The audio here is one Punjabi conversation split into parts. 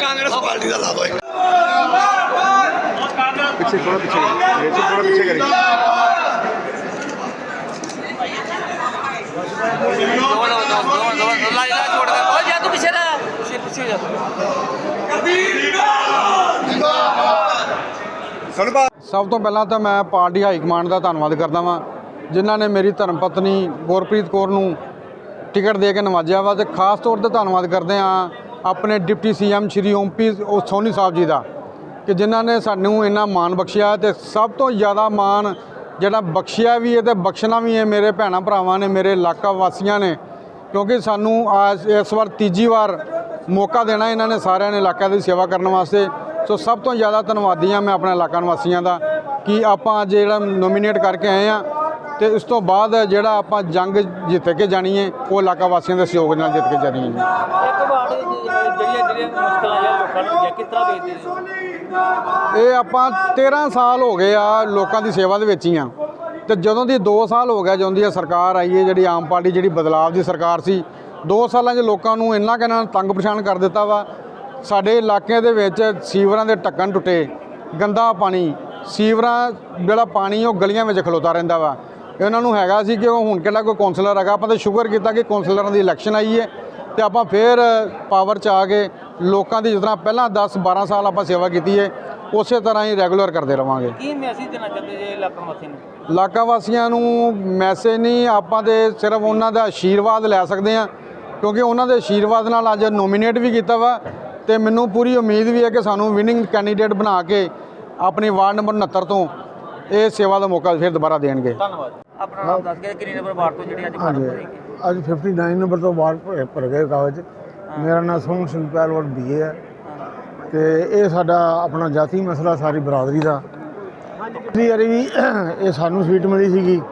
कांग्रेस पार्टी का लाभ है पीछे थोड़ा पीछे थोड़ा पीछे करेंगे ਸਭ ਤੋਂ ਪਹਿਲਾਂ ਤਾਂ ਮੈਂ ਪਾਰਟੀ ਹਾਈ ਕਮਾਂਡ ਦਾ ਧੰਨਵਾਦ ਕਰਦਾ ਵਾਂ, ਜਿਨ੍ਹਾਂ ਨੇ ਮੇਰੀ ਧਰਮ ਪਤਨੀ ਗੁਰਪ੍ਰੀਤ ਕੌਰ ਨੂੰ ਟਿਕਟ ਦੇ ਕੇ ਨਵਾਜਿਆ ਵਾ ਤੇ ਖਾਸ ਤੌਰ ਤੇ ਧੰਨਵਾਦ ਕਰਦੇ ਹਾਂ ਆਪਣੇ ਡਿਪਟੀ ਸੀਐਮ ਸ਼੍ਰੀ ਓਮਪੀ ਉਹ ਸੋਨੀ ਸਾਹਿਬ ਜੀ ਦਾ, ਕਿ ਜਿਨ੍ਹਾਂ ਨੇ ਸਾਨੂੰ ਇੰਨਾ ਮਾਣ ਬਖਸ਼ਿਆ ਤੇ ਸਭ ਤੋਂ ਜ਼ਿਆਦਾ ਮਾਣ ਜਿਹੜਾ ਬਖਸ਼ਿਆ ਵੀ ਹੈ ਤੇ ਬਖਸ਼ਣਾ ਵੀ ਹੈ ਮੇਰੇ ਭੈਣਾਂ ਭਰਾਵਾਂ ਨੇ, ਮੇਰੇ ਇਲਾਕਾ ਵਾਸੀਆਂ ਨੇ, ਕਿਉਂਕਿ ਸਾਨੂੰ ਇਸ ਵਾਰ ਤੀਜੀ ਵਾਰ ਮੌਕਾ ਦੇਣਾ ਇਹਨਾਂ ਨੇ ਸਾਰਿਆਂ ਨੇ ਇਲਾਕਿਆਂ ਦੀ ਸੇਵਾ ਕਰਨ ਵਾਸਤੇ। ਸੋ ਸਭ ਤੋਂ ਜ਼ਿਆਦਾ ਧੰਨਵਾਦੀ ਹਾਂ ਮੈਂ ਆਪਣੇ ਇਲਾਕਾ ਨਿਵਾਸੀਆਂ ਦਾ ਕਿ ਆਪਾਂ ਅੱਜ ਜਿਹੜਾ ਨੋਮੀਨੇਟ ਕਰਕੇ ਆਏ ਆ ਤੇ ਇਸ ਤੋਂ ਬਾਅਦ ਜਿਹੜਾ ਆਪਾਂ ਜੰਗ ਜਿੱਤ ਕੇ ਜਾਣੀ ਹੈ ਉਹ ਇਲਾਕਾ ਵਾਸੀਆਂ ਦੇ ਸਹਿਯੋਗ ਨਾਲ ਜਿੱਤ ਕੇ ਜਾਣੀ ਹੈ। ਇੱਕ ਵਾਰ ਜਿਹੜੀਆਂ ਜਿਹੜੀਆਂ ਮੁਸ਼ਕਲਾਂ ਜਾਂ ਲੋਕਾਂ ਨੂੰ ਜਾਂ ਕਿਸ ਤਰ੍ਹਾਂ ਵੇਚਦੇ ਇਹ ਆਪਾਂ 13 ਸਾਲ ਹੋ ਗਏ ਆ ਲੋਕਾਂ ਦੀ ਸੇਵਾ ਦੇ ਵਿੱਚ ਹੀ ਆ। ਤੇ ਜਦੋਂ ਦੀ 2 ਸਾਲ ਹੋ ਗਿਆ ਜਦੋਂ ਦੀ ਇਹ ਸਰਕਾਰ ਆਈ ਹੈ ਜਿਹੜੀ ਆਮ ਪਾਰਟੀ ਜਿਹੜੀ ਬਦਲਾਵ ਦੀ ਸਰਕਾਰ ਸੀ 2 ਸਾਲਾਂ 'ਚ ਲੋਕਾਂ ਨੂੰ ਇੰਨਾ ਕਿਨਾਂ ਤੰਗ ਪਰੇਸ਼ਾਨ ਕਰ ਦਿੱਤਾ ਵਾ। ਸਾਡੇ ਇਲਾਕੇ ਦੇ ਵਿੱਚ ਸੀਵਰਾਂ ਦੇ ਢੱਕਣ ਟੁੱਟੇ ਗੰਦਾ ਪਾਣੀ ਸੀਵਰਾਂ ਜਿਹੜਾ ਪਾਣੀ ਉਹ ਗਲੀਆਂ ਵਿੱਚ ਖਲੋਤਾ ਰਹਿੰਦਾ ਵਾ। ਇਹਨਾਂ ਨੂੰ ਹੈਗਾ ਸੀ ਕਿ ਉਹ ਹੁਣ ਕਿਹੜਾ ਕੋਈ ਕੌਂਸਲਰ ਹੈਗਾ ਆਪਾਂ ਤਾਂ ਸ਼ੁਕਰ ਕੀਤਾ ਕਿ ਕੌਂਸਲਰਾਂ ਦੀ ਇਲੈਕਸ਼ਨ ਆਈ ਹੈ ਤੇ ਆਪਾਂ ਫੇਰ ਪਾਵਰ 'ਚ ਆ ਕੇ ਲੋਕਾਂ ਦੀ ਜਿਸ ਤਰ੍ਹਾਂ ਪਹਿਲਾਂ 10 12 ਸਾਲ ਆਪਾਂ ਸੇਵਾ ਕੀਤੀ ਹੈ ਉਸੇ ਤਰ੍ਹਾਂ ਹੀ ਰੈਗੂਲਰ ਕਰਦੇ ਰਵਾਂਗੇ। ਕੀ ਮੈਸੇਜ ਦੇਣਾ ਚਾਹੁੰਦੇ ਜੇ ਇਲਾਕਾ ਵਾਸੀ ਨੂੰ? ਇਲਾਕਾ ਵਾਸੀਆਂ ਨੂੰ ਮੈਸੇਜ ਨਹੀਂ ਆਪਾਂ ਤੇ ਸਿਰਫ ਉਹਨਾਂ ਦਾ ਆਸ਼ੀਰਵਾਦ ਲੈ ਸਕਦੇ ਹਾਂ। ਕਿਉਂਕਿ ਉਹਨਾਂ ਦੇ ਆਸ਼ੀਰਵਾਦ ਨਾਲ ਅੱਜ ਨੋਮੀਨੇਟ ਵੀ ਕੀਤਾ ਵਾ ਤੇ ਮੈਨੂੰ ਪੂਰੀ ਉਮੀਦ ਵੀ ਹੈ ਕਿ ਸਾਨੂੰ ਵਿਨਿੰਗ ਕੈਂਡੀਡੇਟ ਬਣਾ ਕੇ ਆਪਣੀ ਵਾਰਡ ਨੰਬਰ 69 ਤੋਂ ਇਹ ਸੇਵਾ ਦਾ ਮੌਕਾ ਫਿਰ ਦੁਬਾਰਾ ਦੇਣਗੇ। ਧੰਨਵਾਦ। ਆਪਣਾ ਨਾਮ ਦੱਸ ਕੇ ਕਿੰਨੀ ਨੰਬਰ ਵਾਰਡ ਤੋਂ ਜਿਹੜੀ ਅੱਜ ਭਰੇਗੀ ਅੱਜ 59 ਨੰਬਰ ਤੋਂ ਵਾਰਡ ਭਰ- ਭਰ ਗਏ ਕਾਗਜ਼। ਮੇਰਾ ਨਾਮ ਸੋਹਣ ਸਿੰਘ ਪਹਿਲਵਾਨ ਬੀਏ ਹੈ। ਤੇ ਇਹ ਸਾਡਾ ਆਪਣਾ ਜਾਤੀ ਮਸਲਾ ਸਾਰੀ ਬਰਾਦਰੀ ਦਾ। ਪਿਛਲੀ ਵਾਰੀ ਵੀ ਇਹ ਸਾਨੂੰ ਸੀਟ ਮਿਲੀ ਸੀਗੀ।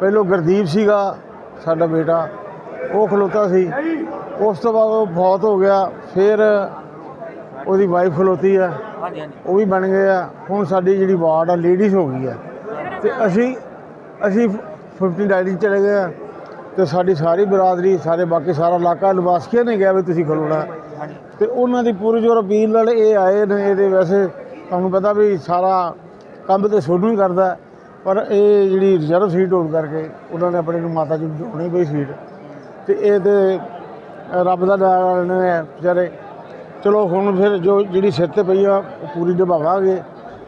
ਪਹਿਲੋਂ ਗੁਰਦੀਪ ਸੀਗਾ ਸਾਡਾ ਬੇਟਾ। ਉਹ ਖਲੋਤਾ ਸੀ। ਉਸ ਤੋਂ ਬਾਅਦ ਉਹ ਫੌਤ ਹੋ ਗਿਆ। ਫਿਰ ਉਹਦੀ ਵਾਈਫ ਖਲੋਤੀ ਆ। ਉਹ ਵੀ ਬਣ ਗਏ ਆ। ਹੁਣ ਸਾਡੀ ਜਿਹੜੀ ਵਾਰਡ ਆ ਲੇਡੀਜ਼ ਹੋ ਗਈ ਆ। ਤੇ ਅਸੀਂ ਅਸੀਂ 50 ਡਾਇਰੀ ਚਲੇ ਗਏ ਆ। ਤੇ ਸਾਡੀ ਸਾਰੀ ਬਰਾਦਰੀ ਸਾਰੇ ਬਾਕੀ ਸਾਰਾ ਇਲਾਕਾ ਨਿਵਾਸੀਆਂ ਨੇ ਕਿਹਾ ਵੀ ਤੁਸੀਂ ਖਲੋਣਾ। ਤੇ ਉਹਨਾਂ ਦੀ ਪੂਰੀ ਜੋਰ ਅਪੀਲ ਨਾਲ ਇਹ ਆਏ ਨੇ ਇਹਦੇ ਵੈਸੇ ਤੁਹਾਨੂੰ ਪਤਾ ਵੀ ਸਾਰਾ ਕੰਮ ਤੇ ਸੋਨੂੰ ਹੀ ਕਰਦਾ। ਪਰ ਇਹ ਜਿਹੜੀ ਰਿਜ਼ਰਵ ਸੀਟ ਹੋਣ ਕਰਕੇ ਉਹਨਾਂ ਨੇ ਆਪਣੇ ਨੂੰ ਮਾਤਾ ਜੀ ਨੂੰ ਦਿਵਾਉਣੀ ਪਈ ਸੀਟ। ਤੇ ਇਹ ਤੇ ਰੱਬ ਦਾ ਨਾਮ ਨੇ ਵਿਚਾਰੇ। ਚਲੋ ਹੁਣ ਫਿਰ ਜੋ ਜਿਹੜੀ ਸਿਰ ਤੇ ਪਈ ਆ ਉਹ ਪੂਰੀ ਨਿਭਾਵਾਂਗੇ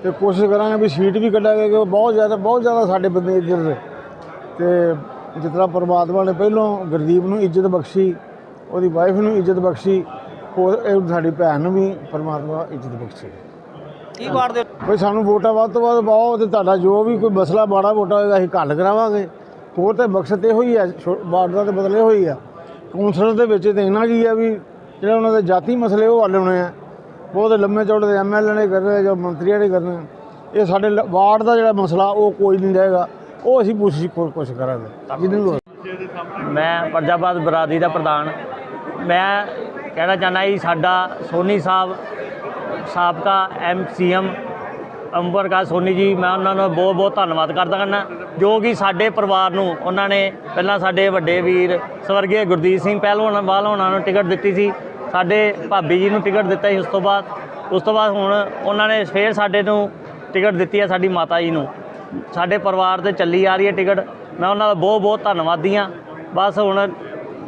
ਤੇ ਕੋਸ਼ਿਸ਼ ਕਰਾਂਗੇ ਵੀ ਸੀਟ ਵੀ ਕੱਢਾਂਗੇ ਕਿ ਬਹੁਤ ਜ਼ਿਆਦਾ ਬਹੁਤ ਜ਼ਿਆਦਾ ਸਾਡੇ ਬੰਦੇ ਇੱਧਰ ਨੇ। ਤੇ ਜਿਸ ਤਰ੍ਹਾਂ ਪਰਮਾਤਮਾ ਨੇ ਪਹਿਲੋਂ ਗੁਰਦੀਪ ਨੂੰ ਇੱਜ਼ਤ ਬਖਸ਼ੀ ਉਹਦੀ ਵਾਈਫ ਨੂੰ ਇੱਜ਼ਤ ਬਖਸ਼ੀ ਹੋਰ ਇਹ ਸਾਡੀ ਭੈਣ ਨੂੰ ਵੀ ਪਰਮਾਤਮਾ ਇੱਜ਼ਤ ਬਖਸ਼ੇ। ਕੀ ਵਾਰਡ ਦੇ ਕੋਈ ਸਾਨੂੰ ਵੋਟਾਂ ਵੱਧ ਤੋਂ ਵੱਧ ਪਾਓ ਤੇ ਤੁਹਾਡਾ ਜੋ ਵੀ ਕੋਈ ਮਸਲਾ ਮਾੜਾ ਮੋਟਾ ਹੋਏਗਾ ਅਸੀਂ ਹੱਲ ਕਰਾਵਾਂਗੇ। ਹੋਰ ਤਾਂ ਮਕਸਦ ਇਹੋ ਹੀ ਹੈ ਛੋ- ਵਾਰਡ ਦਾ ਤੇ ਬਦਲੇ ਹੋਈ ਆ। ਕੌਂਸਲਰ ਦੇ ਵਿੱਚ ਤੇ ਇੰਨਾ ਕੀ ਆ ਵੀ ਜਿਹੜੇ ਉਹਨਾਂ ਦੇ ਜਾਤੀ ਮਸਲੇ ਉਹ ਹੱਲ ਹੋਣੇ ਆ। ਬਹੁਤ ਲੰਮੇ ਚੌੜੇ ਦੇ ਐਮਐਲਏ ਨੇ ਕਰ ਰਹੇ ਜਾਂ ਮੰਤਰੀਆਂ ਨੇ ਕਰਨੇ ਇਹ ਸਾਡੇ ਲ- ਵਾਰਡ ਦਾ ਜਿਹੜਾ ਮਸਲਾ ਉਹ ਕੋਈ ਨਹੀਂ ਰਹੇਗਾ। ਉਹ ਅਸੀਂ ਪੁੱਛੀ ਕੁਛ ਕਰਾਂਗੇ। ਜਿਹਨੂੰ ਵੀ ਹੋਵੇ। ਮੈਂ ਪਰਜਾਬਾਦ ਬਰਾਦਰੀ ਦਾ ਪ੍ਰਧਾਨ। ਮੈਂ ਕਹਿਣਾ ਚਾਹੁੰਦਾ ਜੀ, ਸਾਡਾ ਸੋਨੀ ਸਾਹਿਬ, ਸਾਬਕਾ ਐਮਸੀਐਮ ਅੰਬਰਕਾ ਸੋਨੀ ਜੀ, ਮੈਂ ਉਹਨਾਂ ਦਾ ਬਹੁਤ ਬਹੁਤ ਧੰਨਵਾਦ ਕਰਦਾ ਹਾਂ। ਜੋ ਕਿ ਸਾਡੇ ਪਰਿਵਾਰ ਨੂੰ ਉਹਨਾਂ ਨੇ ਪਹਿਲਾਂ ਸਾਡੇ ਵੱਡੇ ਵੀਰ ਸਵਰਗੀ ਗੁਰਦੀਪ ਸਿੰਘ ਪਹਿਲਵਾਨ ਵਾਲ ਉਹਨਾਂ ਨੂੰ ਟਿਕਟ ਦਿੱਤੀ ਸੀ। ਸਾਡੇ ਭਾਬੀ ਜੀ ਨੂੰ ਟਿਕਟ ਦਿੱਤਾ ਸੀ ਉਸ ਤੋਂ ਬਾਅਦ। ਉਸ ਤੋਂ ਬਾਅਦ ਹੁਣ ਉਹਨਾਂ ਨੇ ਫੇਰ ਸਾਡੇ ਨੂੰ ਟਿਕਟ ਦਿੱਤੀ ਹੈ ਸਾਡੀ ਮਾਤਾ ਜੀ ਨੂੰ। ਸਾਡੇ ਪਰਿਵਾਰ ਤੇ ਚੱਲੀ ਆ ਰਹੀ ਹੈ ਟਿਕਟ। ਮੈਂ ਉਹਨਾਂ ਦਾ ਬਹੁਤ ਬਹੁਤ ਧੰਨਵਾਦੀ ਹਾਂ। ਬਸ ਹੁਣ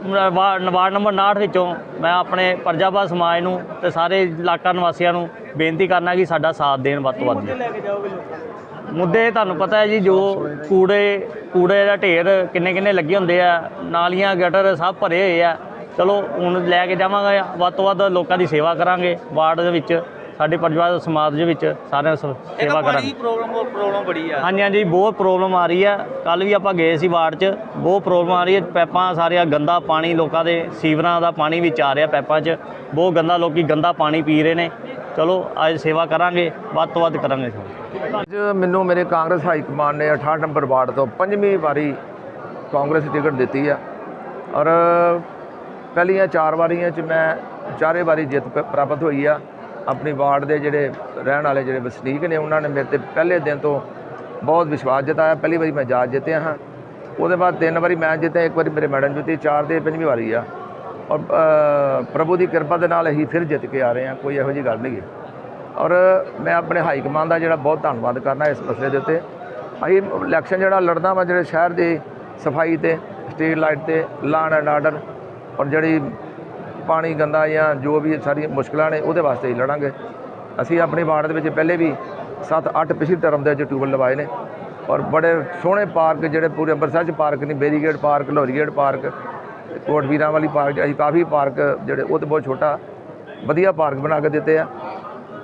ਵਾਰਡ ਨੰਬਰ 69 ਵਿੱਚੋਂ ਮੈਂ ਆਪਣੇ ਪਰਜਾਬਾਦ ਸਮਾਜ ਨੂੰ ਤੇ ਸਾਰੇ ਇਲਾਕਾ ਨਿਵਾਸੀਆਂ ਨੂੰ ਬੇਨਤੀ ਕਰਨਾ ਕਿ ਸਾਡਾ ਸਾਥ ਦੇਣ ਵੱਧ ਤੋਂ ਵੱਧ। ਮੁੱਦੇ ਤੁਹਾਨੂੰ ਪਤਾ ਹੈ ਜੀ ਜੋ ਕੂੜੇ ਕੂੜੇ ਦਾ ਢੇਰ ਕਿੰਨੇ ਕਿੰਨੇ ਲੱਗੇ ਹੁੰਦੇ ਆ ਨਾਲੀਆਂ ਗਟਰ ਸਭ ਭਰੇ ਹੋਏ ਆ। ਚਲੋ ਹੁਣ ਲੈ ਕੇ ਜਾਵਾਂਗੇ ਵੱਧ ਤੋਂ ਵੱਧ ਲੋਕਾਂ ਦੀ ਸੇਵਾ ਕਰਾਂਗੇ ਵਾਰਡ ਦੇ ਵਿੱਚ। ਸਾਡੇ ਪਰਿਵਾਰ ਸਮਾਜ ਦੇ ਵਿੱਚ ਸਾਰਿਆਂ ਦੀ ਸ- ਸੇਵਾ ਕਰਾਂਗੇ। ਪ੍ਰੋਬਲਮ ਪ੍ਰੋਬਲਮ ਬੜੀ ਆ। ਹਾਂਜੀ ਹਾਂਜੀ ਬਹੁਤ ਪ੍ਰੋਬਲਮ ਆ ਰਹੀ ਹੈ ਕੱਲ ਵੀ ਆਪਾਂ ਗਏ ਸੀ ਵਾਰਡ 'ਚ ਬਹੁਤ ਪ੍ਰੋਬਲਮ ਆ ਰਹੀ ਹੈ ਪੈਪਾਂ ਸਾਰੀਆਂ ਗੰਦਾ ਪਾਣੀ ਲੋਕਾਂ ਦੇ ਸੀਵਰਾਂ ਦਾ ਪਾਣੀ ਵਿੱਚ ਆ ਰਿਹਾ ਪੈਪਾਂ 'ਚ। ਬਹੁਤ ਗੰਦਾ ਲੋਕੀ ਗੰਦਾ ਪਾਣੀ ਪੀ ਰਹੇ ਨੇ। ਚਲੋ ਅੱਜ ਸੇਵਾ ਕਰਾਂਗੇ ਵੱਧ ਤੋਂ ਵੱਧ ਕਰਾਂਗੇ ਅੱਜ ਮੈਨੂੰ ਮੇਰੇ ਕਾਂਗਰਸ ਹਾਈ ਕਮਾਂਡ ਨੇ 68 ਨੰਬਰ ਵਾਰਡ ਤੋਂ ਪੰਜਵੀਂ ਵਾਰੀ ਕਾਂਗਰਸ ਦੀ ਟਿਕਟ ਦਿੱਤੀ ਆ। ਔਰ ਪਹਿਲੀਆਂ ਚਾਰ ਵਾਰੀਆਂ 'ਚ ਮੈਂ ਚਾਰੇ ਵਾਰੀ ਜਿੱਤ ਪ- ਪ੍ਰਾਪਤ ਹੋਈ ਆ। ਆਪਣੀ ਵਾਰਡ ਦੇ ਜਿਹੜੇ ਰਹਿਣ ਵਾਲੇ ਜਿਹੜੇ ਵਸਨੀਕ ਨੇ, ਉਹਨਾਂ ਨੇ ਮੇਰੇ ਤੇ ਪਹਿਲੇ ਦਿਨ ਤੋਂ ਬਹੁਤ ਵਿਸ਼ਵਾਸ ਜਤਾਇਆ। ਪਹਿਲੀ ਵਾਰੀ ਮੈਂ ਜਾਤ ਜਿੱਤਿਆ ਹਾਂ। ਉਹਦੇ ਬਾਅਦ ਤਿੰਨ ਵਾਰੀ ਮੈਂ ਜਿੱਤਿਆ, ਇੱਕ ਵਾਰੀ ਮੇਰੇ ਮੈਡਮ ਜਿੱਤੀ, ਚਾਰ ਦੇ ਪੰਜਵੀਂ ਵਾਰੀ ਆ। ਔਰ ਪ੍ਰਭੂ ਦੀ ਕਿਰਪਾ ਦੇ ਨਾਲ ਅਸੀਂ ਫਿਰ ਜਿੱਤ ਕੇ ਆ ਰਹੇ ਹਾਂ, ਕੋਈ ਇਹੋ ਜਿਹੀ ਗੱਲ ਨਹੀਂ ਹੈ ਔਰ ਮੈਂ ਆਪਣੇ ਹਾਈ ਕਮਾਂਡ ਦਾ ਜਿਹੜਾ ਬਹੁਤ ਧੰਨਵਾਦ ਕਰਨਾ ਇਸ ਮਸਲੇ ਦੇ ਉੱਤੇ। ਅਸੀਂ ਇਲੈਕਸ਼ਨ ਜਿਹੜਾ ਲੜਦਾ ਵਾ, ਜਿਹੜੇ ਸ਼ਹਿਰ ਦੀ ਸਫ਼ਾਈ ਤੇ, ਸਟਰੀਟ ਲਾਈਟ ਤੇ, ਲਾਅ ਐਂਡ ਆਰਡਰ ਔਰ ਜਿਹੜੀ ਪਾਣੀ, ਗੰਦਾ ਜਾਂ ਜੋ ਵੀ ਸਾਰੀਆਂ ਮੁਸ਼ਕਲਾਂ ਨੇ, ਉਹਦੇ ਵਾਸਤੇ ਹੀ ਲੜਾਂਗੇ। ਅਸੀਂ ਆਪਣੇ ਵਾਰਡ ਦੇ ਵਿੱਚ ਪਹਿਲੇ ਵੀ 7-8 ਪਿਛਲੀ ਟਰਮ ਦੇ ਵਿੱਚ ਟਿਊਬਲ ਲਵਾਏ ਨੇ। ਔਰ ਬੜੇ ਸੋਹਣੇ ਪਾਰਕ ਜਿਹੜੇ ਪੂਰੇ ਅੰਮ੍ਰਿਤਸਰ 'ਚ ਪਾਰਕ ਨੇ ਬੇਰੀਗੇਟ ਪਾਰਕ ਲੋਰੀਗੇਟ ਪਾਰਕ ਕੋਟ ਵੀਰਾਂ ਵਾਲੀ ਪਾਰਕ ਅਸੀਂ ਕਾਫੀ ਪਾਰਕ ਜਿਹੜੇ ਉਹ ਤੇ ਬਹੁਤ ਛੋਟਾ, ਵਧੀਆ ਪਾਰਕ ਬਣਾ ਕੇ ਦਿੱਤੇ ਆ।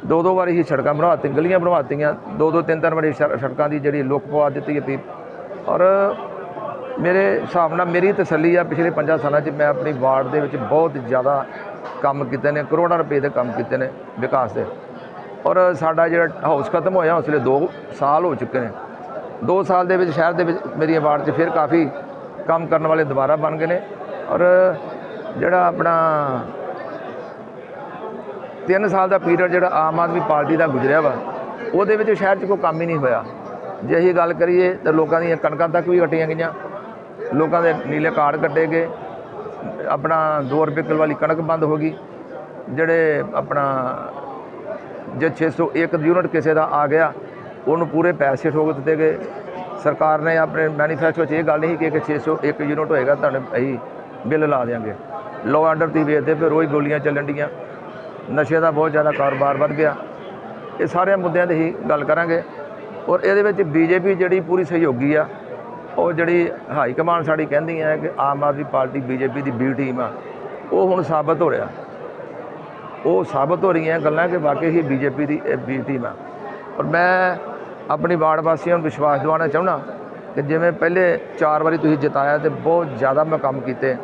ਦੋ ਦੋ ਵਾਰੀ ਹੀ ਸੜਕਾਂ ਬਣਵਾਤੀਆਂ ਗਲੀਆਂ ਬਣਵਾਤੀਆਂ ਦੋ ਦੋ ਤਿੰਨ ਤਿੰਨ ਵਾਰੀ ਸੜਕਾਂ ਦੀ ਜਿਹੜੀ ਲੁੱਕ ਪਵਾ ਦਿੱਤੀ ਹੈ ਔਰ ਮੇਰੇ ਹਿਸਾਬ ਨਾਲ ਮੇਰੀ ਤਸੱਲੀ ਆ, ਪਿਛਲੇ 5 ਸਾਲਾਂ 'ਚ ਮੈਂ ਆਪਣੀ ਵਾਰਡ ਦੇ ਵਿੱਚ ਬਹੁਤ ਜ਼ਿਆਦਾ ਕੰਮ ਕੀਤੇ ਨੇ, ਕਰੋੜਾਂ ਰੁਪਏ ਦੇ ਕੰਮ ਕੀਤੇ ਨੇ ਵਿਕਾਸ ਦੇ। ਔਰ ਸਾਡਾ ਜਿਹੜਾ ਹਾਊਸ ਖਤਮ ਹੋਇਆ, ਉਸ ਵੇਲੇ 2 ਸਾਲ ਹੋ ਚੁੱਕੇ ਨੇ। 2 ਸਾਲ ਦੇ ਵਿੱਚ, ਸ਼ਹਿਰ ਦੇ ਵਿੱਚ ਮੇਰੀ ਵਾਰਡ 'ਚ ਫਿਰ ਕਾਫੀ ਕੰਮ ਕਰਨ ਵਾਲੇ ਦੁਬਾਰਾ ਬਣ ਗਏ ਨੇ। ਔਰ ਜਿਹੜਾ ਆਪਣਾ 3 ਸਾਲ ਦਾ ਪੀਰੀਅਡ ਜਿਹੜਾ ਆਮ ਆਦਮੀ ਪਾਰਟੀ ਦਾ ਗੁਜ਼ਰਿਆ ਵਾ, ਉਹਦੇ ਵਿੱਚ ਸ਼ਹਿਰ 'ਚ ਕੋਈ ਕੰਮ ਹੀ ਨਹੀਂ ਹੋਇਆ। ਜੇ ਅਸੀਂ ਗੱਲ ਕਰੀਏ ਤਾਂ ਲੋਕਾਂ ਦੀਆਂ ਕਣਕਾਂ ਤੱਕ ਵੀ ਕੱਟੀਆਂ ਗਈਆਂ। ਲੋਕਾਂ ਦੇ ਨੀਲੇ ਕਾਰਡ ਕੱਟੇ ਗਏ। ਆਪਣਾ 2 ਰੁਪਏ ਕਿਲੋ ਵਾਲੀ ਕਣਕ ਬੰਦ ਹੋ ਗਈ। ਜਿਹੜੇ ਆਪਣਾ ਜੇ 601 ਯੂਨਿਟ ਕਿਸੇ ਦਾ ਆ ਗਿਆ, ਉਹਨੂੰ ਪੂਰੇ ਪੈਸੇ ਠੋਕ ਦਿੱਤੇ ਗਏ। ਸਰਕਾਰ ਨੇ ਆਪਣੇ ਮੈਨੀਫੈਸਟੋ 'ਚ ਇਹ ਗੱਲ ਨਹੀਂ ਕਿ ਕਿ 601 ਯੂਨਿਟ ਹੋਏਗਾ ਤੁਹਾਨੂੰ ਅਸੀਂ ਬਿੱਲ ਲਾ ਦੇਵਾਂਗੇ ਲੋ ਆਰਡਰ ਦੀ ਵੇਚਦੇ ਫਿਰ ਰੋਜ਼ ਗੋਲੀਆਂ ਚੱਲਣ ਡੀਆਂ। ਨਸ਼ੇ ਦਾ ਬਹੁਤ ਜ਼ਿਆਦਾ ਕਾਰੋਬਾਰ ਵੱਧ ਗਿਆ। ਇਹ ਸਾਰੇ ਮੁੱਦਿਆਂ ਤੇ ਹੀ ਗੱਲ ਕਰਾਂਗੇ। ਔਰ ਇਹਦੇ ਵਿੱਚ ਬੀਜੇਪੀ ਜਿਹੜੀ ਪੂਰੀ ਸਹਿਯੋਗੀ ਆ ਉਹ ਜਿਹੜੀ ਹਾਈ ਕਮਾਂਡ ਸਾਡੀ ਕਹਿੰਦੀ ਹੈ ਕਿ ਆਮ ਆਦਮੀ ਪਾਰਟੀ, ਬੀਜੇਪੀ ਦੀ ਬੀ ਟੀਮ ਆ, ਉਹ ਹੁਣ ਸਾਬਤ ਹੋ ਰਿਹਾ। ਉਹ ਸਾਬਤ ਹੋ ਰਹੀਆਂ ਗੱਲਾਂ ਕਿ ਵਾਕਈ ਹੀ ਬੀਜੇਪੀ ਦੀ ਇਹ ਬੀ ਟੀਮ ਆ। ਔਰ ਮੈਂ ਆਪਣੀ ਵਾਰਡ ਵਾਸੀਆਂ ਨੂੰ ਵਿਸ਼ਵਾਸ ਦਿਵਾਉਣਾ ਚਾਹੁੰਦਾ ਕਿ ਜਿਵੇਂ ਪਹਿਲੇ ਚਾਰ ਵਾਰੀ ਤੁਸੀਂ ਜਿਤਾਇਆ ਤੇ ਬਹੁਤ ਜ਼ਿਆਦਾ ਮੈਂ ਕੰਮ ਕੀਤੇ,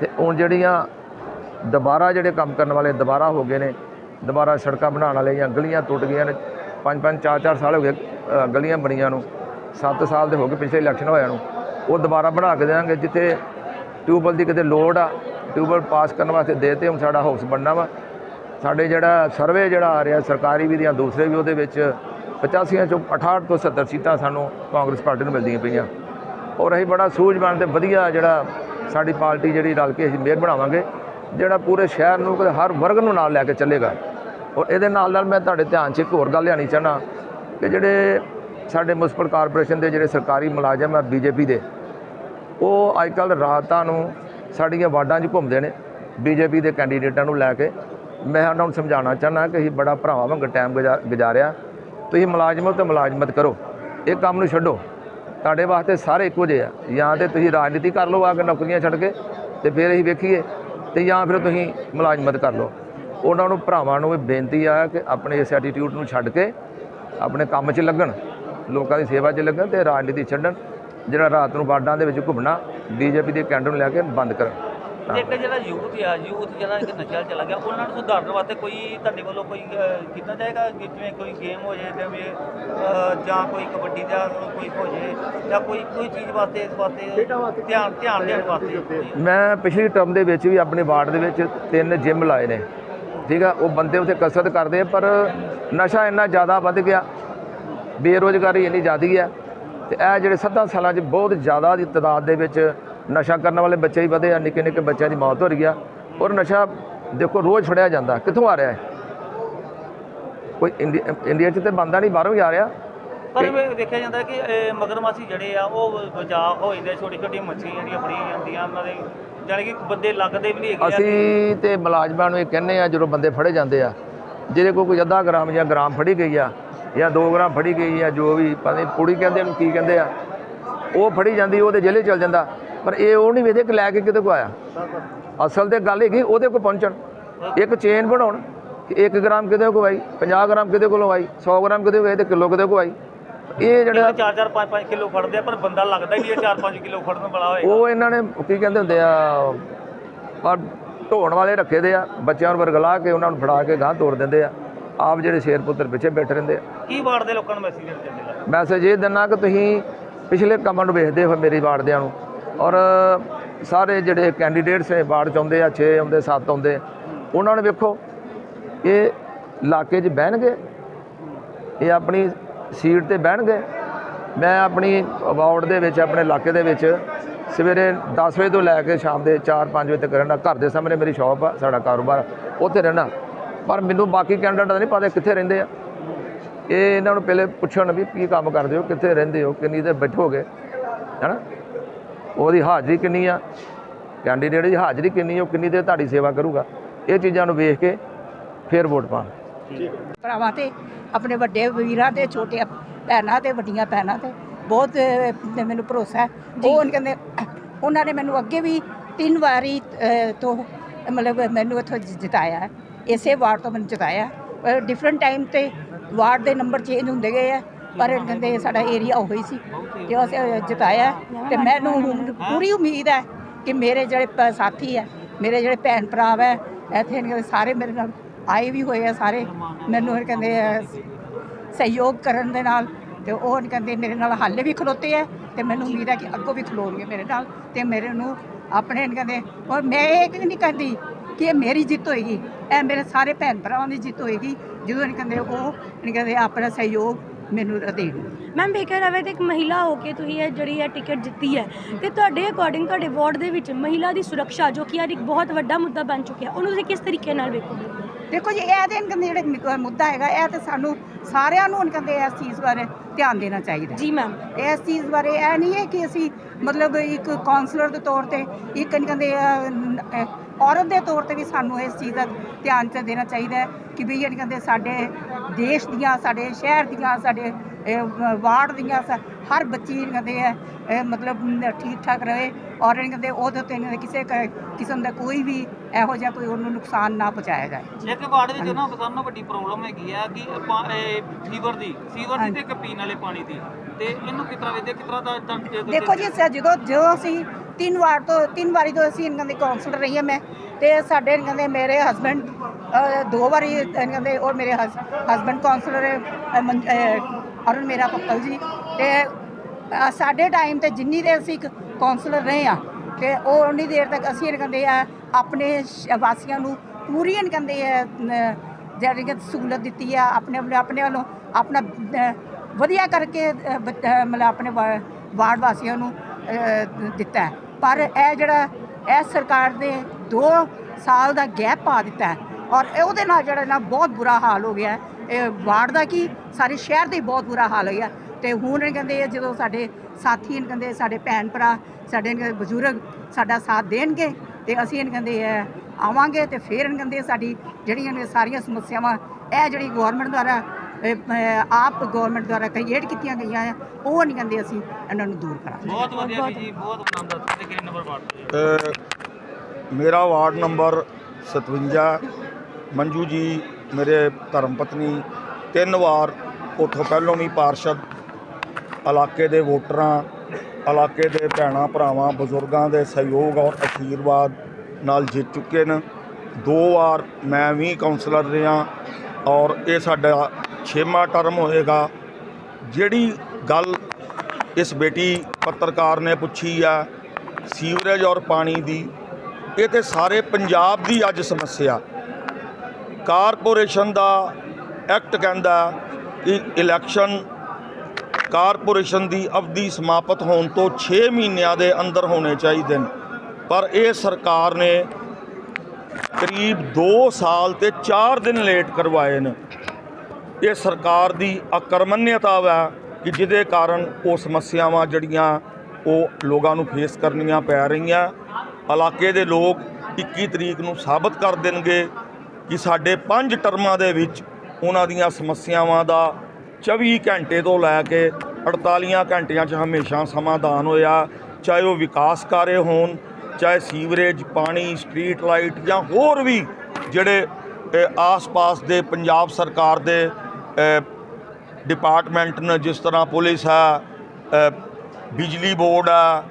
ਤੇ ਹੁਣ ਜਿਹੜੀਆਂ ਦੁਬਾਰਾ ਜਿਹੜੇ ਕੰਮ ਕਰਨ ਵਾਲੇ ਦੁਬਾਰਾ ਹੋ ਗਏ ਨੇ, ਦੁਬਾਰਾ ਸੜਕਾਂ ਬਣਾਉਣ ਵਾਲੇ ਜਾਂ ਗਲੀਆਂ ਟੁੱਟ ਗਈਆਂ ਨੇ ਪੰਜ ਪੰਜ ਚਾਰ ਚਾਰ ਸਾਲ ਹੋ ਗਏ ਗਲੀਆਂ ਬਣੀਆਂ ਨੂੰ 7 ਸਾਲ ਦੇ ਹੋ ਗਏ ਪਿਛਲੇ ਇਲੈਕਸ਼ਨ ਹੋਇਆ ਨੂੰ, ਉਹ ਦੁਬਾਰਾ ਬਣਾ ਕੇ ਦੇਵਾਂਗੇ ਜਿੱਥੇ ਟਿਊਬਲ ਦੀ ਕਿਤੇ ਲੋੜ ਆ ਟਿਊਬਲ ਪਾਸ ਕਰਨ ਵਾਸਤੇ ਦੇ ਤੇ ਹੁਣ ਸਾਡਾ ਹਾਊਸ ਬਣਨਾ ਵਾ। ਸਾਡੇ ਜਿਹੜਾ ਸਰਵੇ ਜਿਹੜਾ ਆ ਰਿਹਾ, ਸਰਕਾਰੀ ਵੀ ਦੀਆਂ, ਦੂਸਰੇ ਵੀ ਉਹਦੇ ਵਿੱਚ 85 ਚੋਂ 68 ਤੋਂ 70 ਸੀਟਾਂ ਸਾਨੂੰ ਕਾਂਗਰਸ ਪਾਰਟੀ ਨੂੰ ਮਿਲਦੀਆਂ ਪਈਆਂ। ਔਰ ਅਸੀਂ ਬੜਾ ਸੂਝਵਾਨ ਤੇ ਵਧੀਆ ਜਿਹੜਾ ਸਾਡੀ ਪਾਰਟੀ ਜਿਹੜੀ ਰਲ ਕੇ ਅਸੀਂ ਮੇਅਰ ਬਣਾਵਾਂਗੇ, ਜਿਹੜਾ ਪੂਰੇ ਸ਼ਹਿਰ ਨੂੰ ਕਦੇ ਹਰ ਵਰਗ ਨੂੰ ਨਾਲ ਲੈ ਕੇ ਚੱਲੇਗਾ। ਔਰ ਇਹਦੇ ਨਾਲ ਨਾਲ ਮੈਂ ਤੁਹਾਡੇ ਧਿਆਨ 'ਚ ਇੱਕ ਹੋਰ ਗੱਲ ਲਿਆਉਣੀ ਚਾਹਨਾ ਕਿ ਜਿਹੜੇ ਸਾਡੇ ਮੁਨਸਪਲ ਕਾਰਪੋਰੇਸ਼ਨ ਦੇ ਜਿਹੜੇ ਸਰਕਾਰੀ ਮੁਲਾਜ਼ਮ ਆ ਬੀਜੇਪੀ ਦੇ, ਉਹ ਅੱਜ ਕੱਲ੍ਹ ਰਾਤਾਂ ਨੂੰ ਸਾਡੀਆਂ ਵਾਰਡਾਂ 'ਚ ਘੁੰਮਦੇ ਨੇ, ਬੀਜੇਪੀ ਦੇ ਕੈਂਡੀਡੇਟਾਂ ਨੂੰ ਲੈ ਕੇ। ਮੈਂ ਉਹਨਾਂ ਨੂੰ ਸਮਝਾਉਣਾ ਚਾਹੁੰਦਾ ਕਿ ਅਸੀਂ ਬੜਾ ਭਰਾਵਾਂ ਵਾਂਗ ਟਾਈਮ ਗੁਜ਼ਾ- ਗੁਜ਼ਾਰਿਆ। ਤੁਸੀਂ ਮੁਲਾਜ਼ਮਤ ਤੇ ਮੁਲਾਜ਼ਮਤ ਕਰੋ। ਇਹ ਕੰਮ ਨੂੰ ਛੱਡੋ। ਤੁਹਾਡੇ ਵਾਸਤੇ ਸਾਰੇ ਇੱਕੋ ਜਿਹੇ ਆ। ਜਾਂ ਤੇ ਤੁਸੀਂ ਰਾਜਨੀਤੀ ਕਰ ਲਓ ਆ ਕੇ ਨੌਕਰੀਆਂ ਛੱਡ ਕੇ ਤੇ ਫਿਰ ਅਸੀਂ ਵੇਖੀਏ ਤੇ ਜਾਂ ਫਿਰ ਤੁਸੀਂ ਮੁਲਾਜ਼ਮਤ ਕਰ ਲਓ। ਉਹਨਾਂ ਨੂੰ ਭਰਾਵਾਂ ਨੂੰ ਇਹ ਬੇਨਤੀ ਆ ਕਿ ਆਪਣੇ ਇਸ ਐਟੀਟਿਊਡ ਨੂੰ ਛੱਡ ਕੇ ਆਪਣੇ ਕੰਮ 'ਚ ਲੱਗਣ। ਲੋਕਾਂ ਦੀ ਸੇਵਾ 'ਚ ਲੱਗਣ ਤੇ ਰਾਜਨੀਤੀ ਛੱਡਣ ਜਿਹੜਾ ਰਾਤ ਨੂੰ ਵਾਰਡਾਂ ਦੇ ਵਿੱਚ ਘੁੰਮਣਾ ਬੀਜੇਪੀ ਦੇ ਕੈਂਡੀਡੇਟ ਨੂੰ ਲੈ ਕੇ ਬੰਦ ਕਰਨ। ਇੱਕ ਜਿਹੜਾ ਯੂਥ ਆ ਯੂਥ ਜਿਹੜਾ ਇੱਕ ਨਸ਼ਾ ਚਲਾ ਗਿਆ ਉਹਨਾਂ ਨੂੰ ਸੁਧਾਰਨ ਵਾਸਤੇ ਕੋਈ ਤੁਹਾਡੇ ਵੱਲੋਂ ਕੋਈ ਅਹ, ਕੀਤਾ ਜਾਏਗਾ? ਕਿ ਜਿਵੇਂ ਕੋਈ ਗੇਮ ਹੋ ਜਾਏ ਜਿਵੇਂ ਅਹ, ਜਾਂ ਕੋਈ ਕਬੱਡੀ ਦਾ ਕੋਈ ਹੋ ਜਾਏ ਜਾਂ ਕੋਈ ਕੋਈ ਚੀਜ਼ ਵਾਸਤੇ ਇਸ ਵਾਸਤੇ ਧਿਆਨ ਧਿਆਨ ਦੇਣ ਵਾਸਤੇ? ਮੈਂ ਪਿਛਲੀ ਟਰਮ ਦੇ ਵਿੱਚ ਵੀ ਆਪਣੇ ਵਾਰਡ ਦੇ ਵਿੱਚ ਤਿੰਨ ਜਿਮ ਲਾਏ ਨੇ। ਠੀਕ ਆ ਉਹ ਬੰਦੇ ਉੱਥੇ ਕਸਰਤ ਕਰਦੇ ਪਰ ਨਸ਼ਾ ਇੰਨਾ ਜ਼ਿਆਦਾ ਵੱਧ ਗਿਆ ਬੇਰੋਜ਼ਗਾਰੀ ਇੰਨੀ ਜ਼ਿਆਦੀ ਹੈ ਤੇ ਇਹ ਜਿਹੜੇ ਸੱਤਾਂ ਸਾਲਾਂ 'ਚ ਬਹੁਤ ਜ਼ਿਆਦਾ ਦੀ ਤਾਦਾਦ ਦੇ ਵਿੱਚ ਨਸ਼ਾ ਕਰਨ ਵਾਲੇ ਬੱਚੇ ਹੀ ਵਧੇ ਆ ਨਿੱਕੇ ਨਿੱਕੇ ਬੱਚਿਆਂ ਦੀ ਮੌਤ ਹੋ ਰਹੀ ਆ ਔਰ ਨਸ਼ਾ ਦੇਖੋ ਰੋਜ਼ ਫੜਿਆ ਜਾਂਦਾ ਕਿੱਥੋਂ ਆ ਰਿਹਾ ਹੈ ਕੋਈ ਇੰਡੀਆ 'ਚ ਤੇ ਬੰਦਾ ਨਹੀਂ ਬਾਹਰੋਂ ਹੀ ਆ ਰਿਹਾ। ਪਰ ਵੇਖਿਆ ਜਾਂਦਾ ਕਿ ਇਹ ਮਗਰਮਾਛੀ ਜਿਹੜੇ ਆ ਉਹ ਬਚਾਅ ਹੋ ਜਾਂਦੇ ਛੋਟੀ ਛੋਟੀਆਂ ਮੱਛੀਆਂ ਜਿਹੜੀਆਂ ਫੜੀਆਂ ਜਾਂਦੀਆਂ ਉਹਨਾਂ ਦੇ ਜਾਣੀ ਕਿ ਬੰਦੇ ਲੱਗਦੇ ਵੀ ਨਹੀਂ ਹੈਗੇ ਅਸੀਂ ਤੇ ਮੁਲਾਜ਼ਮਾਂ ਨੂੰ ਇਹ ਕਹਿੰਦੇ ਆ ਜਦੋਂ ਬੰਦੇ ਫੜੇ ਜਾਂਦੇ ਆ ਜਿਹਦੇ ਕੋਲ ਕੋਈ ਅੱਧਾ ਗ੍ਰਾਮ ਜਾਂ ਗ੍ਰਾਮ ਫੜੀ ਗਈ ਆ ਜਾਂ 2 ਗ੍ਰਾਮ ਫੜੀ ਗਈ ਆ ਜੋ ਵੀ ਪਤਾ ਨਹੀਂ ਪੁੜੀ ਕਹਿੰਦੇ ਉਹਨੂੰ ਕੀ ਕਹਿੰਦੇ ਆ। ਉਹ ਫੜੀ ਜਾਂਦੀ ਉਹਦੇ ਜੇਲੇ ਚਲ ਜਾਂਦਾ। ਪਰ ਇਹ ਉਹ ਨਹੀਂ ਵੇਖਦੇ ਕਿ ਲੈ ਕੇ ਕਿਤੇ ਕੋ ਆਇਆ। ਅਸਲ ਤੇ ਗੱਲ ਹੈਗੀ ਉਹਦੇ ਕੋਲ ਪਹੁੰਚਣ। ਇੱਕ ਚੇਨ ਬਣਾਉਣ ਕਿ 1 ਗ੍ਰਾਮ ਕਿਤੇ ਕੋ ਆਈ 50 ਗ੍ਰਾਮ ਕਿਤੇ ਕੋਲੋਂ ਆਈ 100 ਗ੍ਰਾਮ ਕਿਤੇ ਆਈ ਤੇ ਕਿਲੋ ਕਿਤੇ ਕੋ ਆਈ। ਇਹ ਜਿਹੜਾ ਇੱਕ 4-4 5-5 ਕਿਲੋ ਫੜਦੇ ਆ ਪਰ ਬੰਦਾ ਲੱਗਦਾ ਹੀ ਨਹੀਂ 4-5 ਕਿਲੋ ਫੜਨ ਵਾਲਾ ਹੋਏਗਾ। ਉਹ ਇਹਨਾਂ ਨੇ ਕੀ ਕਹਿੰਦੇ ਹੁੰਦੇ ਆ ਪਰ ਢੋਣ ਵਾਲੇ ਰੱਖੇ ਦੇ ਆ ਬੱਚਿਆਂ ਨੂੰ ਵਰਗਲਾ ਕੇ ਉਹਨਾਂ ਨੂੰ ਫੜਾ ਕੇ ਗਾਂ ਤੋੜ ਦਿੰਦੇ ਆ। ਆਪ ਜਿਹੜੇ ਸ਼ੇਰ ਪੁੱਤਰ ਪਿੱਛੇ ਬੈਠੇ ਰਹਿੰਦੇ ਆ। ਕੀ ਵਾਰਡ ਦੇ ਲੋਕਾਂ ਨੂੰ ਮੈਸੇਜ ਆ ਮੈਸੇਜ ਇਹ ਦਿੰਨਾ ਕਿ ਤੁਸੀਂ ਪਿਛਲੇ ਕੰਮਾਂ ਨੂੰ ਵੇਖਦੇ ਹੋ ਮੇਰੀ ਵਾਰਡਿਆਂ ਨੂੰ। ਔਰ ਸਾਰੇ ਜਿਹੜੇ ਕੈਂਡੀਡੇਟਸ ਨੇ ਵਾਰਡ 'ਚ ਆਉਂਦੇ ਆ 6 ਆਉਂਦੇ 7 ਆਉਂਦੇ ਉਹਨਾਂ ਨੂੰ ਵੇਖੋ। ਇਹ ਇਲਾਕੇ 'ਚ ਬਹਿਣਗੇ। ਇਹ ਆਪਣੀ ਸੀਟ ਤੇ ਬਹਿਣਗੇ। ਮੈਂ ਆਪਣੀ ਵਾਰਡ ਦੇ ਵਿੱਚ ਆਪਣੇ ਇਲਾਕੇ ਦੇ ਵਿੱਚ ਸਵੇਰੇ 10 ਵਜੇ ਤੋਂ ਲੈ ਕੇ ਸ਼ਾਮ ਦੇ 4-5 ਵਜੇ ਤੱਕ ਰਹਿਣਾ ਘਰ ਦੇ ਸਾਹਮਣੇ ਮੇਰੀ ਸ਼ਾਪ ਆ ਸਾਡਾ ਕਾਰੋਬਾਰ ਉੱਥੇ ਰਹਿਣਾ ਪਰ ਮੈਨੂੰ ਬਾਕੀ ਕੈਂਡੀਡੇਟ ਦਾ ਨਹੀਂ ਪਤਾ ਕਿੱਥੇ ਰਹਿੰਦੇ ਆ। ਇਹ ਇਹਨਾਂ ਨੂੰ ਪਹਿਲੇ ਪੁੱਛਣ ਵੀ ਕੀ ਕੰਮ ਕਰਦੇ ਹੋ ਕਿੱਥੇ ਰਹਿੰਦੇ ਹੋ ਕਿੰਨੀ ਦੇਰ ਬੈਠੋਗੇ ਹੈਨਾ? ਉਹਦੀ ਹਾਜ਼ਰੀ ਕਿੰਨੀ ਆ? ਕੈਂਡੀਡੇਟ ਦੀ ਹਾਜ਼ਰੀ ਕਿੰਨੀ ਆ, ਉਹ ਕਿੰਨੀ ਦੇਰ ਤੁਹਾਡੀ ਸੇਵਾ ਕਰੂਗਾ? ਇਹ ਚੀਜ਼ਾਂ ਨੂੰ ਵੇਖ ਕੇ ਫਿਰ ਵੋਟ ਪਾਉਣ। ਭਰਾਵਾਂ ਤੇ ਆਪਣੇ ਵੱਡੇ ਵੀਰਾਂ ਤੇ ਛੋਟੇ ਭੈਣਾਂ ਤੇ ਵੱਡੀਆਂ ਭੈਣਾਂ ਤੇ ਬਹੁਤ ਮੈਨੂੰ ਭਰੋਸਾ ਹੈ। ਉਹ ਕਹਿੰਦੇ ਉਹਨਾਂ ਨੇ ਮੈਨੂੰ ਅੱਗੇ ਵੀ ਤਿੰਨ ਵਾਰੀ ਤੋਂ ਮਤਲਬ ਮੈਨੂੰ ਇੱਥੋਂ ਜਿ- ਜਿਤਾਇਆ ਹੈ। ਇਸੇ ਵਾਰਡ ਤੋਂ ਮੈਨੂੰ ਜਿਤਾਇਆ ਪਰ ਡਿਫਰੈਂਟ ਟਾਈਮ ਤੇ ਵਾਰਡ ਦੇ ਨੰਬਰ ਚੇਂਜ ਹੁੰਦੇ ਗਏ ਆ, ਪਰ ਇਹ ਕਹਿੰਦੇ ਸਾਡਾ ਏਰੀਆ ਉਹੀ ਸੀ ਤੇ ਅਸੀਂ ਜਿਤਾਇਆ ਹੈ। ਤੇ ਮੈਨੂੰ ਹੁਣ ਪੂਰੀ ਉਮੀਦ ਹੈ ਕਿ ਮੇਰੇ ਜਿਹੜੇ ਪ- ਸਾਥੀ ਹੈ ਮੇਰੇ ਜਿਹੜੇ ਭੈਣ ਭਰਾ ਹੈ ਇੱਥੇ ਕਹਿੰਦੇ ਸਾਰੇ ਮੇਰੇ ਨਾਲ ਆਏ ਵੀ ਹੋਏ ਆ ਸਾਰੇ ਮੈਨੂੰ ਇਹ ਕਹਿੰਦੇ ਆ, ਸਹਿਯੋਗ ਕਰਨ ਦੇ ਨਾਲ ਤੇ ਉਹ ਕਹਿੰਦੇ ਮੇਰੇ ਨਾਲ ਹਾਲੇ ਵੀ ਖਲੋਤੇ ਆ ਤੇ ਮੈਨੂੰ ਉਮੀਦ ਹੈ ਕਿ ਅੱਗੋਂ ਵੀ ਖਲੋਣਗੇ ਮੇਰੇ ਨਾਲ ਤੇ ਮੇਰੇ ਨੂੰ ਆਪਣੇ ਕਹਿੰਦੇ ਔਰ ਮੈਂ ਇਹ ਨਹੀਂ ਕਹਿੰਦੀ ਕਿ ਇਹ ਮੇਰੀ ਜਿੱਤ ਹੋਏਗੀ ਇਹ ਮੇਰੇ ਸਾਰੇ ਭੈਣ ਭਰਾਵਾਂ ਦੀ ਜਿੱਤ ਹੋਏਗੀ ਜਦੋਂ ਇਹ ਕਹਿੰਦੇ ਉਹ ਇਹ ਕਹਿੰਦੇ ਆਪਣਾ ਸਹਿਯੋਗ ਮੈਨੂੰ ਦੇਣ ਮੈਮ ਵੇਖਿਆ ਜਾਵੇ ਤੇ ਇੱਕ ਮਹਿਲਾ ਹੋ ਕੇ ਤੁਸੀਂ ਇਹ ਜਿਹੜੀ ਹੈ ਟਿਕਟ ਜਿੱਤੀ ਹੈ ਤੇ ਤੁਹਾਡੇ ਅਕੋਰਡਿੰਗ ਤੁਹਾਡੇ ਵਾਰਡ ਦੇ ਵਿੱਚ ਮਹਿਲਾ ਦੀ ਸੁਰੱਖਿਆ ਜੋ ਕਿ ਅੱਜ ਇੱਕ ਬਹੁਤ ਵੱਡਾ ਮੁੱਦਾ ਬਣ ਚੁੱਕਿਆ ਉਹਨੂੰ ਤੁਸੀਂ ਕਿਸ ਤਰੀਕੇ ਨਾਲ ਵੇਖੋਗੇ? ਦੇਖੋ ਜੀ ਇਹ ਤੇ ਕਹਿੰਦੇ ਜਿਹੜੇ ਮੁ- ਮੁੱਦਾ ਹੈਗਾ ਇਹ ਤੇ ਸਾਨੂੰ ਸਾਰਿਆਂ ਨੂੰ ਕਹਿੰਦੇ ਇਸ ਚੀਜ਼ ਬਾਰੇ ਧਿਆਨ ਦੇਣਾ ਚਾਹੀਦਾ। ਜੀ ਮੈਮ ਇਸ ਚੀਜ਼ ਬਾਰੇ ਇਹ ਨਹੀਂ ਹੈ ਕਿ ਅਸੀਂ ਮਤਲਬ ਇੱਕ ਕਾਉਂਸਲਰ ਦੇ ਤੌਰ ਤੇ ਇੱਕ ਕਹਿੰਦੇ ਔਰਤ ਦੇ ਤੌਰ ਤੇ ਵੀ ਸਾਨੂੰ ਇਸ ਚੀਜ਼ ਦਾ ਧਿਆਨ ਚ ਦੇਣਾ ਚਾਹੀਦਾ ਹੈ ਕਿ ਵੀ ਇਹ ਕਹਿੰਦੇ ਸਾਡੇ ਦੇਸ਼ ਦੀਆਂ ਸਾਡੇ ਸ਼ਹਿਰ ਦੀਆਂ ਸਾਡੇ ਵਾਰਡ ਦੀਆਂ ਹਰ ਬੱਚੀ ਕਹਿੰਦੇ ਹੈ ਇਹ ਮਤਲਬ ਠੀਕ ਠਾਕ ਰਹੇ ਔਰ ਇਹ ਕਹਿੰਦੇ ਉਹਦੇ ਤੇ ਇਹਨਾਂ ਦੇ ਕਿਸੇ ਕਿਸਮ ਦਾ ਕੋਈ ਵੀ ਇਹੋ ਜਿਹਾ ਕੋਈ ਉਹਨੂੰ ਨੁਕਸਾਨ ਨਾ ਪਹੁੰਚਾਇਆ ਜਾਏ। ਇੱਕ ਵਾਰਡ ਵਿੱਚ ਨਾ ਸਭ ਤੋਂ ਵੱਡੀ ਪ੍ਰੋਬਲਮ ਹੈਗੀ ਆ ਕਿ ਫੀਵਰ ਦੀ ਫੀਵਰ ਦੀ ਤੇ ਇੱਕ ਪੀਣ ਵਾਲੇ ਪਾਣੀ ਦੀ। ਤੇ ਇਹਨੂੰ ਦਾ ਦੇਖੋ ਜੀ ਅਸੀਂ ਜਦੋਂ ਜਦੋਂ ਅਸੀਂ ਤਿੰਨ ਵਾਰ ਤੋਂ ਤਿੰਨ ਵਾਰੀ ਤੋਂ ਅਸੀਂ ਇਹਨਾਂ ਦੇ ਕਾਉਂਸਲਰ ਰਹੀ ਹਾਂ ਮੈਂ ਤੇ ਸਾਡੇ ਇਹਨਾਂ ਦੇ ਮੇਰੇ ਹਸਬੰਡ ਦੋ ਵਾਰੀ ਇਹਨਾਂ ਦੇ ਔਰ ਮੇਰੇ ਹਸਬੰਡ ਕਾਉਂਸਲਰ ਅਰੁਣ ਮੇਰਾ ਪੱਪਲ ਜੀ ਤੇ ਸਾਡੇ ਟਾਈਮ ਤੇ ਜਿੰਨੀ ਦੇਰ ਅਸੀਂ ਕਾਉਂਸਲਰ ਰਹੇ ਆ ਤੇ ਉਹ ਉਨੀ ਦੇਰ ਤੱਕ ਅਸੀਂ ਇਹਨਾਂ ਕਹਿੰਦੇ ਆ ਆਪਣੇ ਵਾਸੀਆਂ ਨੂੰ ਪੂਰੀ ਇਹਨਾਂ ਕਹਿੰਦੇ ਆ ਜਿਹੜੀ ਸਹੂਲਤ ਦਿੱਤੀ ਆ ਆਪਣੇ ਆਪਣੇ ਆਪਣੇ ਵੱਲੋਂ ਆਪਣਾ ਵਧੀਆ ਕਰਕੇ ਮਤਲਬ ਆਪਣੇ ਵਾ- ਵਾਰਡ ਵਾਸੀਆਂ ਨੂੰ ਦਿੱਤਾ ਪਰ ਇਹ ਜਿਹੜਾ, ਇਹ ਸਰਕਾਰ ਨੇ 2 ਸਾਲ ਦਾ ਗੈਪ ਪਾ ਦਿੱਤਾ ਔਰ ਉਹਦੇ ਨਾਲ ਜਿਹੜਾ ਨਾ ਬਹੁਤ ਬੁਰਾ ਹਾਲ ਹੋ ਗਿਆ ਇਹ ਵਾਰਡ ਦਾ ਕੀ? ਸਾਰੇ ਸ਼ਹਿਰ ਦੇ ਬਹੁਤ ਬੁਰਾ ਹਾਲ ਹੋ ਗਿਆ ਤੇ ਹੁਣ ਇਹ ਕਹਿੰਦੇ ਜਦੋਂ ਸਾਡੇ ਸਾਥੀ ਇਹ ਕਹਿੰਦੇ ਸਾਡੇ ਭੈਣ ਭਰਾ, ਸਾਡੇ ਇਹ ਕਹਿੰਦੇ ਬਜ਼ੁਰਗ ਸਾਡਾ ਸਾਥ ਦੇਣਗੇ, ਤੇ ਅਸੀਂ ਇਹ ਕਹਿੰਦੇ ਆਵਾਂਗੇ, ਤੇ ਫਿਰ ਇਹ ਕਹਿੰਦੇ ਸਾਡੀ ਜਿਹੜੀਆਂ ਨੇ ਸਾਰੀਆਂ ਸਮੱਸਿਆਵਾਂ, ਇਹ ਜਿਹੜੀ ਗਵਰਨਮੈਂਟ ਦੁਆਰਾ ਆਪ ਗਵਰਨਮੈਂਟ ਦੁਆਰਾ ਕ੍ਰੀਏਟ ਕੀਤੀਆਂ ਗਈਆਂ ਆ ਉਹ ਨਹੀਂ ਕਹਿੰਦੇ ਅਸੀਂ ਇਹਨਾਂ ਨੂੰ ਦੂਰ ਕਰਾਂਗੇ। ਬਹੁਤ ਵਧੀਆ ਜੀ ਬਹੁਤ ਆਨੰਦ ਆਇਆ ਤੇ ਕਿੰਨੇ ਨੰਬਰ ਵਾਰਡ ਤੇ ਅ, ਮੇਰਾ ਵਾਰਡ ਨੰਬਰ 57 ਮੰਜੂ ਜੀ ਮੇਰੇ ਧਰਮ ਪਤਨੀ ਤਿੰਨ ਵਾਰ ਉੱਥੋਂ ਪਹਿਲੋਂ ਵੀ ਪਾਰਸ਼ਦ ਇਲਾਕੇ ਦੇ ਵੋਟਰਾਂ ਇਲਾਕੇ ਦੇ ਭੈਣਾਂ ਭਰਾਵਾਂ ਬਜ਼ੁਰਗਾਂ ਦੇ ਸਹਿਯੋਗ ਔਰ ਅਸ਼ੀਰਵਾਦ ਨਾਲ ਜਿੱਤ ਚੁੱਕੇ ਨੇ। ਦੋ ਵਾਰ ਮੈਂ ਵੀ ਕਾਉਂਸਲਰ ਰਿਹਾ ਔਰ ਇਹ ਸਾਡਾ ਛੇਵਾਂ ਟਰਮ ਹੋਏਗਾ। ਜਿਹੜੀ ਗੱਲ ਇਸ ਬੇਟੀ ਪੱਤਰਕਾਰ ਨੇ ਪੁੱਛੀ ਆ, ਸੀਵਰੇਜ ਔਰ ਪਾਣੀ ਦੀ, ਇਹ ਤੇ ਸਾਰੇ ਪੰਜਾਬ ਦੀ ਅੱਜ ਸਮੱਸਿਆ। ਕਾਰਪੋਰੇਸ਼ਨ ਦਾ ਐਕਟ ਕਹਿੰਦਾ ਕਿ ਇਲੈਕਸ਼ਨ ਕਾਰਪੋਰੇਸ਼ਨ ਦੀ ਅਵਧੀ ਸਮਾਪਤ ਹੋਣ ਤੋਂ 6 ਮਹੀਨਿਆਂ ਦੇ ਅੰਦਰ ਹੋਣੇ ਚਾਹੀਦੇ ਨੇ। ਪਰ ਇਹ ਸਰਕਾਰ ਨੇ ਕਰੀਬ 2 ਸਾਲ ਤੇ 4 ਦਿਨ ਲੇਟ ਕਰਵਾਏ ਨੇ। ਇਹ ਸਰਕਾਰ ਦੀ ਅਕਰਮਨਿਅਤਾ ਵਾ ਕਿ ਜਿਹਦੇ ਕਾਰਨ ਉਹ ਸਮੱਸਿਆਵਾਂ ਜਿਹੜੀਆਂ ਉਹ ਲੋਕਾਂ ਨੂੰ ਫੇਸ ਕਰਨੀਆਂ ਪੈ ਰਹੀਆਂ। ਇਲਾਕੇ ਦੇ ਲੋਕ 21 ਤਰੀਕ ਨੂੰ ਸਾਬਤ ਕਰ ਦੇਣਗੇ ਕਿ ਸਾਡੇ ਪੰਜ ਟਰਮਾਂ ਦੇ ਵਿੱਚ ਉਹਨਾਂ ਦੀਆਂ ਸਮੱਸਿਆਵਾਂ ਦਾ 24 ਘੰਟੇ ਤੋਂ ਲੈ ਕੇ 48 ਘੰਟਿਆਂ 'ਚ ਹਮੇਸ਼ਾ ਸਮਾਧਾਨ ਹੋਇਆ। ਚਾਹੇ ਉਹ ਵਿਕਾਸ ਕਾਰੇ ਹੋਣ, ਚਾਹੇ ਸੀਵਰੇਜ, ਪਾਣੀ, ਸਟਰੀਟ ਲਾਈਟ ਜਾਂ ਹੋਰ ਵੀ ਜਿਹੜੇ ਆਸ-ਪਾਸ ਦੇ ਪੰਜਾਬ ਸਰਕਾਰ ਦੇ ਡਿਪਾਰਟਮੈਂਟ ਨੇ ਜਿਸ ਤਰ੍ਹਾਂ ਪੁਲਿਸ ਆ ਬਿਜਲੀ ਬੋਰਡ ਆ,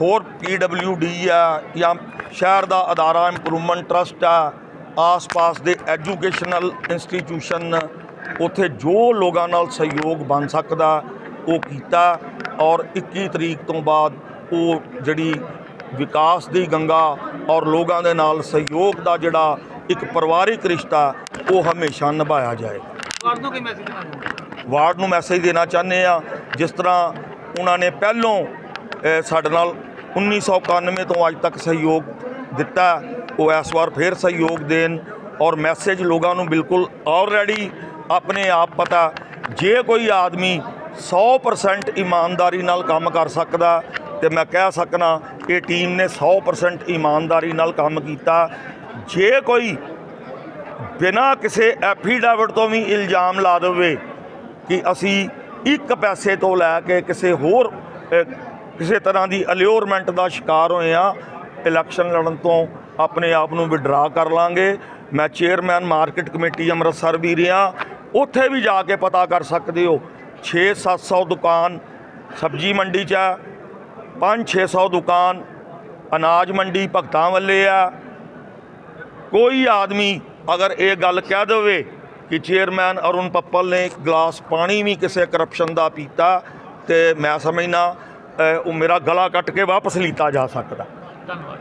ਹੋਰ ਡੀ ਆ, ਜਾਂ ਸ਼ਹਿਰ ਦਾ ਅਦਾਰਾ ਇੰਪਰੂਵਮੈਂਟ ਟਰਸਟ ਆ, ਆਸ-ਪਾਸ ਦੇ ਐਜੂਕੇਸ਼ਨਲ ਇੰਸਟੀਟਿਊਸ਼ਨ ਉੱਥੇ ਜੋ ਲੋਕਾਂ ਨਾਲ ਸਹਿਯੋਗ ਬਣ ਸਕਦਾ, ਉਹ ਕੀਤਾ ਔਰ 21 ਤਰੀਕ ਤੋਂ ਬਾਅਦ ਉਹ ਜਿਹੜੀ ਵਿਕਾਸ ਦੀ ਗੰਗਾ ਔਰ ਲੋਕਾਂ ਦੇ ਨਾਲ ਸਹਿਯੋਗ ਦਾ ਜਿਹੜਾ ਇੱਕ ਪਰਿਵਾਰਿਕ ਰਿਸ਼ਤਾ ਉਹ ਹਮੇਸ਼ਾ ਨਿਭਾਇਆ ਜਾਏਗਾ। ਵਾਰਡ ਨੂੰ ਕੀ ਮੈਸੇਜ ਦੇਣਾ ਚਾਹੁੰਦੇ ਵਾਰਡ ਨੂੰ ਮੈਸੇਜ ਦੇਣਾ ਚਾਹੁੰਦੇ ਆ ਜਿਸ ਤਰ੍ਹਾਂ ਉਹਨਾਂ ਨੇ ਪਹਿਲੋਂ ਸਾਡੇ ਨਾਲ 1991 ਤੋਂ ਅੱਜ ਤੱਕ ਸਹਿਯੋਗ ਦਿੱਤਾ। ਉਹ ਇਸ ਵਾਰ ਫੇਰ ਸਹਿਯੋਗ ਦੇਣ ਔਰ ਮੈਸੇਜ ਲੋਕਾਂ ਨੂੰ ਬਿਲਕੁਲ ਆਲਰੇਡੀ ਆਪਣੇ ਆਪ ਪਤਾ। ਜੇ ਕੋਈ ਆਦਮੀ 100% ਇਮਾਨਦਾਰੀ ਨਾਲ ਕੰਮ ਕਰ ਸਕਦਾ ਤੇ ਮੈਂ ਕਹਿ ਸਕਣਾ ਕਿ ਟੀਮ ਨੇ 100% ਇਮਾਨਦਾਰੀ ਨਾਲ ਕੰਮ ਕੀਤਾ। ਜੇ ਕੋਈ ਬਿਨਾਂ ਕਿਸੇ ਐਫੀਡੈਵਿਟ ਤੋਂ ਵੀ ਇਲਜ਼ਾਮ ਲਾ ਦੇਵੇ ਕਿ ਅਸੀਂ ਇੱਕ ਪੈਸੇ ਤੋਂ ਲੈ ਕੇ ਕਿਸੇ ਹੋਰ ਕਿਸੇ ਤਰ੍ਹਾਂ ਦੀ ਅਲਿਓਰਮੈਂਟ ਦਾ ਸ਼ਿਕਾਰ ਹੋਏ ਆ ਇਲੈਕਸ਼ਨ ਲੜਨ ਤੋਂ ਆਪਣੇ ਆਪ ਨੂੰ ਵਿਡਰਾ ਕਰ ਲਾਂਗੇ। ਮੈਂ ਚੇਅਰਮੈਨ ਮਾਰਕੀਟ ਕਮੇਟੀ ਅੰਮ੍ਰਿਤਸਰ ਵੀ ਰਿਹਾ, ਉੱਥੇ ਵੀ ਜਾ ਕੇ ਪਤਾ ਕਰ ਸਕਦੇ ਹੋ 6-700 ਦੁਕਾਨ ਸਬਜੀ ਮੰਡੀ 'ਚ ਹੈ 5-600 ਦੁਕਾਨ ਅਨਾਜ ਮੰਡੀ ਭਗਤਾਂ ਵੱਲੇ ਆ ਕੋਈ ਆਦਮੀ ਅਗਰ ਇਹ ਗੱਲ ਕਹਿ ਦੇਵੇ ਕਿ ਚੇਅਰਮੈਨ ਅਰੁਣ ਪੱਪਲ ਨੇ ਇੱਕ ਗਲਾਸ ਪਾਣੀ ਵੀ ਕਿਸੇ ਕਰਪਸ਼ਨ ਦਾ ਪੀਤਾ ਤੇ ਮੈਂ ਸਮਝਣਾ ਉਹ ਮੇਰਾ ਗਲਾ ਕੱਟ ਕੇ ਵਾਪਸ ਲੀਤਾ ਜਾ ਸਕਦਾ। ਧੰਨਵਾਦ